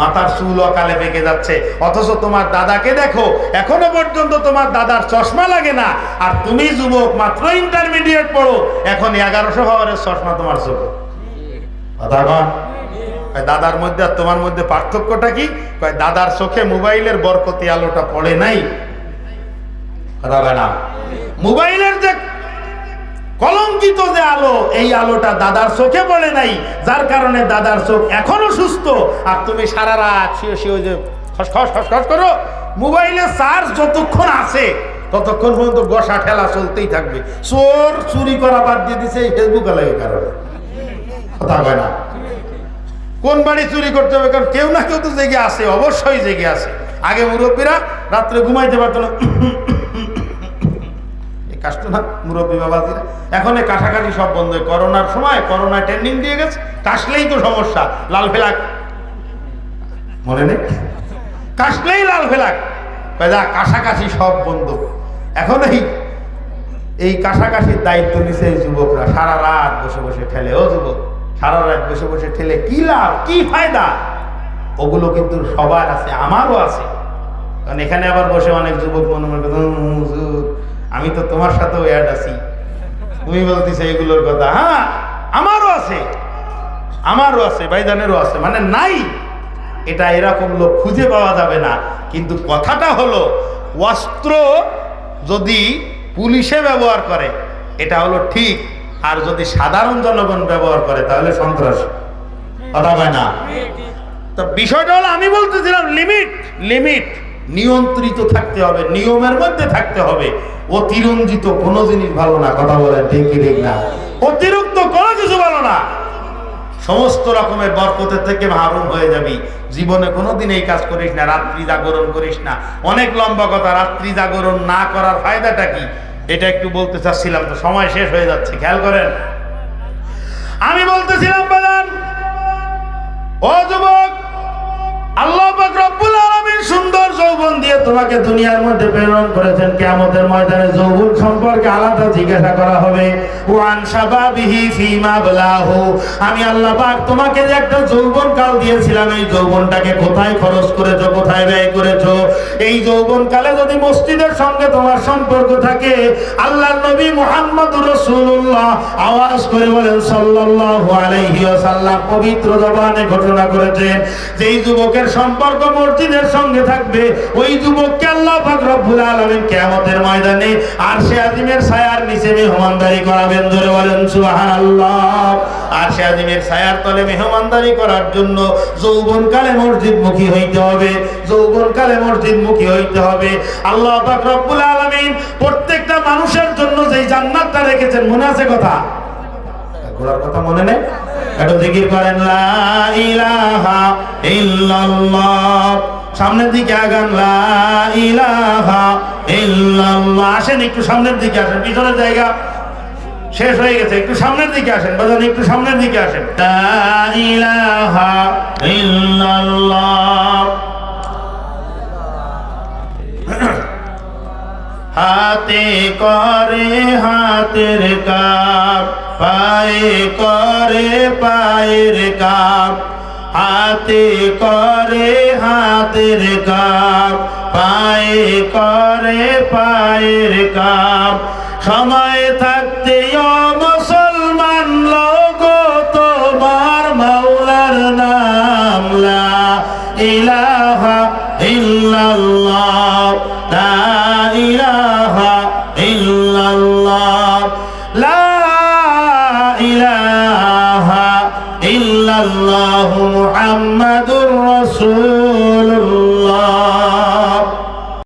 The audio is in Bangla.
মাথার চুল অকালে পেকে যাচ্ছে। অথচ তোমার দাদাকে দেখো, এখনও পর্যন্ত তোমার দাদার চশমা লাগে না। আর তুমি যুবক, মাত্র ইন্টারমিডিয়েট পড়ো এখন এগারোশো হাওয়ারের চশমা তোমার চোখে। দাদার মধ্যে আর তোমার মধ্যে পার্থক্যটা কি? দাদার চোখে মোবাইলের বরকতি আলোটা পড়ে নাই। না। মোবাইলের যে কলঙ্কিত যে আলো, এই আলোটা দাদার চোখে পড়ে নাই। যার কারণে দাদার চোখ এখনও সুস্থ। আর তুমি সারা রাত শুয়ে শুয়ে যে খসখস খসখস করো মোবাইলের চার্জ যতক্ষণ আছে, ততক্ষণ পর্যন্ত বসা ঠেলা চলতেই থাকবে। চোর চুরি করা বাদ দিয়ে দিছে এই ফেসবুক আলাইয়ের কারণে। কথা হয় না? কোন বাড়ি চুরি করতে হবে? কারণ কেউ না কেউ তো জেগে আছে, অবশ্যই জেগে আছে। আগে মুরব্বীরা রাত্রে ঘুমাইতে পারতো না। কাশতো না মুরব্বী বাবাজিরা। এখন এই কাছাকাছি সব বন্ধ করোনার সময় করোনায় ট্রেন্ডিং দিয়ে গেছে কাশলেই তো সমস্যা লাল ফেলাক। মনে নেই? কাশলেই লাল ফেলাক। যা কাছাকাছি সব বন্ধ। এখন এই এই কাছাকাছির দায়িত্ব নিছে যুবকরা। সারা রাত বসে বসে ঠেলে। ও যুবক সারা রাত বসে বসে ঠেলে কি লাভ কি ফায়দা? ওগুলো কিন্তু সবার আছে আমারও আছে। কারণ এখানে আবার বসে অনেক যুবক মনে মনে করে, "হুম, হুজুর, আমি তো তোমার সাথেও অ্যাড আছি। তুমি বলতেছো এগুলোর কথা। হ্যাঁ আমারও আছে। আমারও আছে ভাইজানেরও আছে। মানে নাই। এটা এরকম লোক খুঁজে পাওয়া যাবে না। কিন্তু কথাটা হলো অস্ত্র যদি পুলিশে ব্যবহার করে এটা হলো ঠিক। আর যদি সাধারণ জনগণ ব্যবহার করে তাহলে সন্ত্রাস। কথা হয় না? তো বিষয়টা হলো আমি বলতেছিলাম লিমিট লিমিট নিয়ন্ত্রিত থাকতে হবে, নিয়মের মধ্যে থাকতে হবে। অতিরঞ্জিত কোনো জিনিস ভালো না, কথা বলেন ঠিক কি ঠিক না। অতিরিক্ত কোনো কিছু ভালো না। সমস্ত রকমের বরকতের থেকে মাহরুম হয়ে যাবি। জীবনে কোনোদিন এই কাজ করিস না, রাত্রি জাগরণ করিস না। অনেক লম্বা কথা, রাত্রি জাগরণ না করার ফায়দাটা কি? এটা একটু বলতে চাচ্ছিলাম তো, সময় শেষ হয়ে যাচ্ছে, খেয়াল করেন। আমি বলতেছিলাম, বাজান, ও যুবক, আল্লাহ রব্বুল যৌবন তোমাকে দুনিয়ার মধ্যে প্রেরণ করেছেন কিয়ামতের ময়দানে যৌবন সম্পর্কে আলাদা জিজ্ঞাসা করা হবে। ওয়ান শাবাবিহি ফিমা বলাহু আমি আল্লাহ পাক তোমাকে যে একটা যৌবন কাল দিয়েছিলাম, এই যৌবনটাকে কোথায় খরচ করেছ, কোথায় ব্যয় করেছ? এই যৌবন কালে যদি মসজিদের সঙ্গে তোমার সম্পর্ক থাকে, আল্লাহর নবী মুহাম্মদুর রাসূলুল্লাহ আওয়াজ করে বলেন, সাল্লাল্লাহু আলাইহি ওয়াসাল্লাম পবিত্র জবানে ঘোষণা করেছেন যে এই যুবকের সম্পর্ক মসজিদের সঙ্গে থাকবে, ওই যুবককে আল্লাহ পাক রব্বুল আলামিন কিয়ামতের ময়দানে আরশে ছায়ার নিচে মেহমানদারি করাবেন বলেন, সুবহানাল্লাহ। আরশে ছায়ার তলে মেহমানদারি করার জন্য যৌবনকালে মসজিদমুখী হইতে হবে, যৌবনকালে মসজিদমুখী হইতে হবে। আল্লাহ পাক রব্বুল আলামিন প্রত্যেকটা মানুষের জন্য যেই জান্নাতটা রেখেছেন, মনে আছে কথা? ঘোরার কথা মনে নেই? একটু জিকির করেন, লা ইলাহা ইল্লাল্লাহ। সামনের দিকে আগান আসেন একটু সামনের দিকে আসেন, পিছনের জায়গা শেষ হয়ে গেছে। একটু সামনের দিকে আসেন, বাজান, একটু সামনের দিকে আসেন। হাতে করে হাতের কাপ, পায়ে করে পায়ের কাপ। হাতে করে হাতের কাপ পায়ে করে পায়ের কাপ সময় থাকতে মুসলমান লোক তোমার মাওলার নাম। লা ইলাহা ইল্লাল্লাহ, লা ইলাহা ইল্লাল্লাহ মুহাম্মাদুর রাসূলুল্লাহ